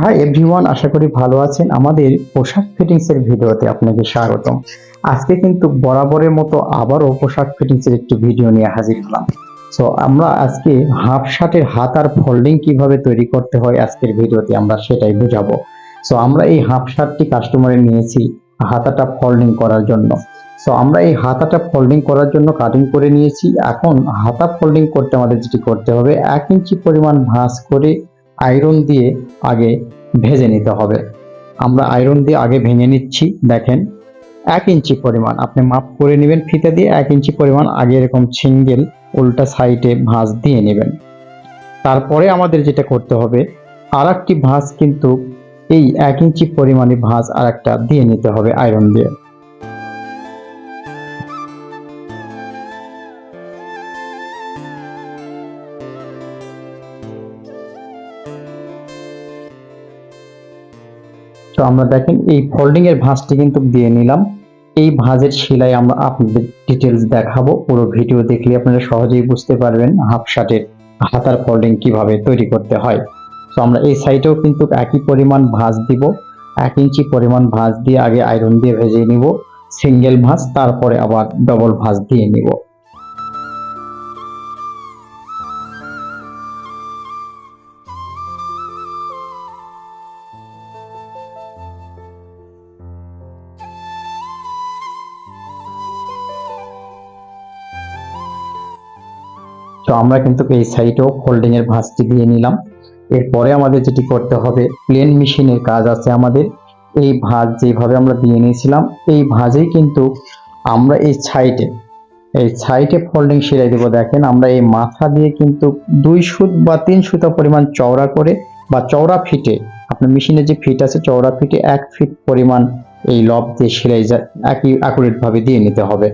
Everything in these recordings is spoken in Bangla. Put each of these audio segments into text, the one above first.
হাই এভরিওয়ান আশা করি ভালো আছেন। আমাদের পোশাক ফিটিংস এর ভিডিওতে আপনাকে স্বাগতম। আজকে কিন্তু বরাবরের মতো আবারও পোশাক ফিটিংস এর একটি ভিডিও নিয়ে হাজির হলাম। সো আমরা আজকে হাফ শার্টের হাত আর ফোল্ডিং কীভাবে তৈরি করতে হয় আজকের ভিডিওতে আমরা সেটাই বুঝাবো। সো আমরা এই হাফ শার্টটি কাস্টমারে নিয়েছি হাতাটা ফোল্ডিং করার জন্য। সো আমরা এই হাতাটা ফোল্ডিং করার জন্য কাটিং করে নিয়েছি। এখন হাতা ফোল্ডিং করতে আমাদের যেটি করতে হবে, এক ইঞ্চি পরিমাণ ভাঁজ করে আয়রন দিয়ে আগে ভেজে নিতে হবে। আমরা আয়রন দিয়ে আগে ভেঙে নিচ্ছি, দেখেন। এক ইঞ্চি পরিমাণ, আপনি মাপ করে নেবেন ফিতে দিয়ে, এক ইঞ্চি পরিমাণ আগে এরকম সিঙ্গেল উল্টা সাইডে ভাঁজ দিয়ে নেবেন। তারপরে আমাদের যেটা করতে হবে আর একটি ভাঁজ কিন্তু এই এক ইঞ্চি পরিমাণে ভাঁজ আর একটা দিয়ে নিতে হবে আয়রন দিয়ে। তো আমরা দেখেন, এই ফোল্ডিং এর ভাঁজটি কিন্তু দিয়ে নিলাম। এই ভাঁজের সেলাই আমরা আপনাদের ডিটেলস দেখাবো। পুরো ভিডিও দেখলে আপনারা সহজেই বুঝতে পারবেন হাফ শার্টের হাতার ফোল্ডিং কীভাবে তৈরি করতে হয়। তো আমরা এই সাইডেও কিন্তু একই পরিমাণ ভাঁজ দিব। এক ইঞ্চি পরিমাণ ভাঁজ দিয়ে আগে আয়রন দিয়ে ভেজে নিব। সিঙ্গেল ভাঁজ, তারপরে আবার ডবল ভাঁজ দিয়ে নিব। তো আমরা কিন্তু এই সাইডেও ফোল্ডিং এর ভাঁজটি দিয়ে নিলাম। এরপরে আমাদের যেটি করতে হবে প্লেন মেশিনের কাজ আছে আমাদের। এই ভাঁজ যেভাবে আমরা দিয়ে নিয়েছিলাম, এই ভাঁজেই কিন্তু আমরা এই সাইডে এই সাইডে ফোল্ডিং সেলাই দেবো। দেখেন, আমরা এই মাথা দিয়ে কিন্তু দুই সুত বা তিন সুতা পরিমাণ চওড়া করে বা চওড়া ফিটে, আপনার মেশিনে যে ফিট আছে, চওড়া ফিটে এক ফিট পরিমাণ এই লব দিয়ে সেলাই একই অ্যাকুরেট ভাবে দিয়ে নিতে হবে।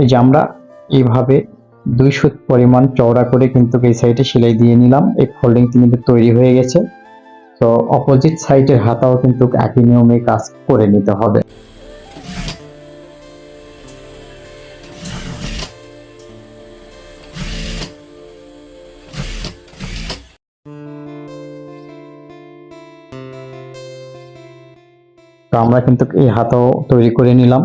এই যে আমরা এইভাবে দুই সুত পরিমাণ চওড়া করে কিন্তু এই সাইডে সেলাই দিয়ে নিলাম। এই ফোল্ডিং কিন্তু তৈরি হয়ে গেছে। তো অপোজিট সাইডের হাতাও কিন্তু একই নিয়মে কাজ করে নিতে হবে। তো আমরা কিন্তু এই হাতাও তৈরি করে নিলাম।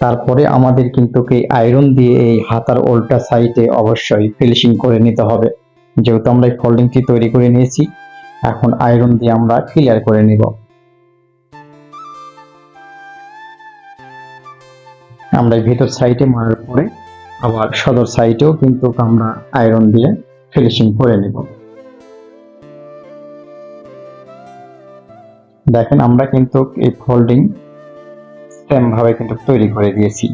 তারপরে আমাদের কিন্তু এই আয়রন দিয়ে এই হাতার উল্টা সাইডে অবশ্যই ফিনিশিং করে নিতে হবে। যেহেতু আমরা এই ফোল্ডিংটি তৈরি করে নিয়েছি, এখন আয়রন দিয়ে আমরা ক্লিয়ার করে নিব। আমরা ভেতর সাইডে মারার পরে আবার সদর সাইডেও কিন্তু আমরা আয়রন দিয়ে ফিনিশিং করে নিব। দেখেন আমরা কিন্তু এই ফোল্ডিং সেম ভাবে কিন্তু তৈরি করে দিয়েছি।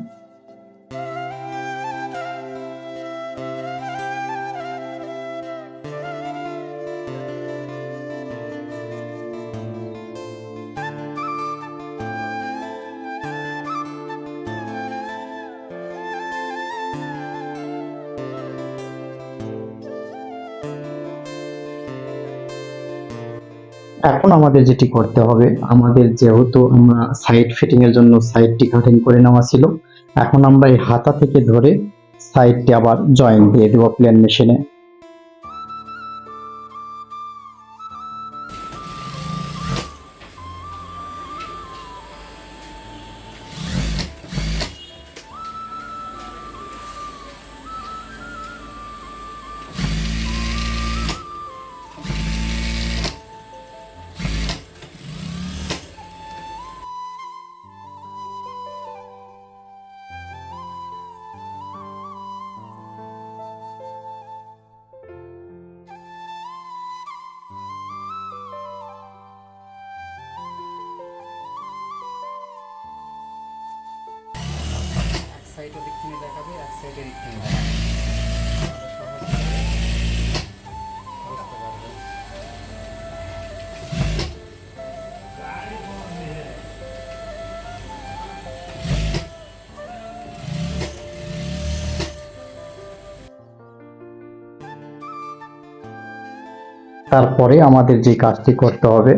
এখন আমাদের যেটি করতে হবে, আমাদের যেহেতু আমরা সাইড ফিটিং এর জন্য সাইডটি কাটিং করে নেওয়া ছিল, এখন আমরা এই হাতা থেকে ধরে সাইডটি আবার জয়েন দিয়ে দেবো প্লেন মেশিনে সাইড থেকে দেখাবে এক সাইড এদিক থেকে দেখাবে। তারপরে আমাদের যে কাজটি করতে হবে,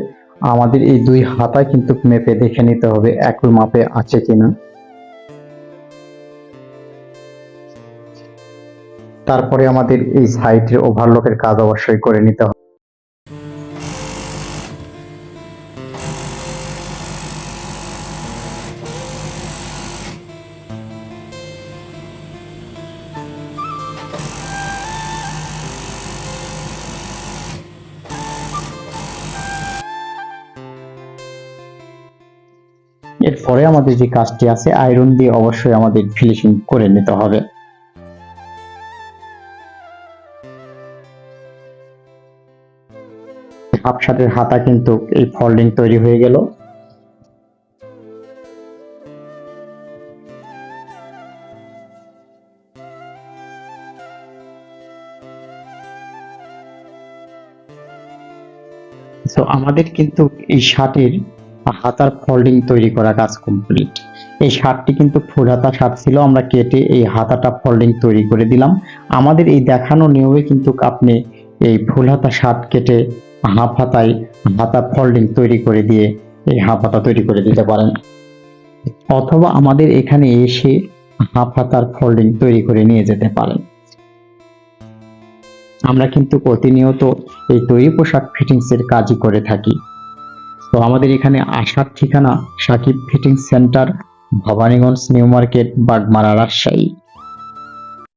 আমাদের এই দুই হাতা কিন্তু মেপে দেখে নিতে হবে, একই মাপে আছে কিনা। তারপরে আমাদের এই সাইটের ওভারলকের কাজ অবশ্যই করে নিতে হবে। এরপরে আমাদের যে কাজটি আছে আয়রন দিয়ে অবশ্যই আমাদের ফিনিশিং করে নিতে হবে। হাফ হাতা কিন্তু এই ফোল্ডিং তৈরি হয়ে গেল। তো আমাদের কিন্তু এই শার্টের হাতার ফোল্ডিং তৈরি করা কাজ কমপ্লিট এই শার্টটি কিন্তু ফুল হাতা শার্ট ছিল, আমরা কেটে এই হাতাটা ফোল্ডিং তৈরি করে দিলাম। আমাদের এই দেখানো নিয়মে কিন্তু আপনি এই ফুল হাতা শার্ট কেটে হাফ হাতায় হাতা ফোল্ডিং তৈরি করে দিয়ে এই হাফ হাতা তৈরি করে দিতে পারেন। অথবা আমাদের এখানে এসে হাফ হাতার ফোল্ডিং তৈরি করে নিয়ে যেতে পারেন। আমরা কিন্তু প্রতিনিয়ত এই তৈরি পোশাক ফিটিংস এর কাজই করে থাকি। তো আমাদের এখানে আসার ঠিকানা Sakib fitting centre Bhabaniganj, new market, Bagmara, Rajshahi.